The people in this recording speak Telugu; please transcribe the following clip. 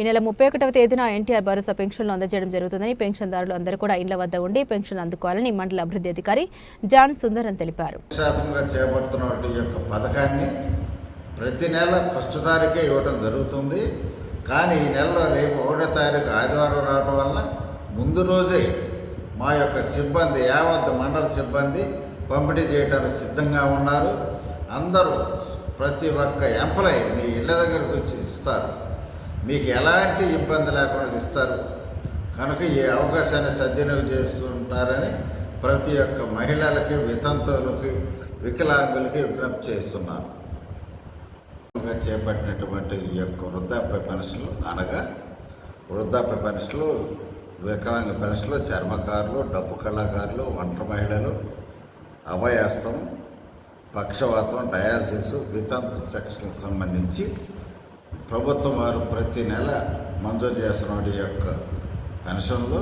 ఈ నెల ముప్పై ఒకటవ తేదీన ఎన్టీఆర్ భరోసా పెన్షన్లు అందజేయడం జరుగుతుందని పెన్షన్దారులు అందరూ కూడా ఇండ్ల వద్ద ఉండి పెన్షన్ అందుకోవాలని మండల అభివృద్ధి అధికారి జాన్ సుందరం తెలిపారు. ఈ యొక్క పథకాన్ని ప్రతి నెల ఫస్ట్ తారీఖే ఇవ్వడం జరుగుతుంది. కానీ ఈ నెలలో రేపు ఒకటో తారీఖు ఆదివారం రావడం వల్ల ముందు రోజే మా యొక్క సిబ్బంది యావత్ మండల సిబ్బంది పంపిణీ చేయడానికి సిద్ధంగా ఉన్నారు. అందరూ ప్రతి ఒక్క ఎంప్లాయీ మీ ఇళ్ళ దగ్గరకు వచ్చి ఇస్తారు. మీకు ఎలాంటి ఇబ్బంది లేకుండా ఇస్తారు. కనుక ఈ అవకాశాన్ని సద్వినియోగం చేసుకుంటారని ప్రతి ఒక్క మహిళలకి వితంతువులకి వికలాంగులకి విజ్ఞప్తి చేస్తున్నాను. చేపట్టినటువంటి ఈ యొక్క వృద్ధాప్య పెన్షన్లు అనగా వృద్ధాప్య పెన్షన్లు వికలాంగ పెన్షన్లు చర్మకారులు డబ్బు కళాకారులు ఒంటరి మహిళలు అభయాస్తం పక్షవాతం డయాలసిస్ వితంతు సెక్షన్కి సంబంధించి ప్రభుత్వం వారు ప్రతి నెల మంజూరు చేస్తున్న యొక్క పెన్షన్లు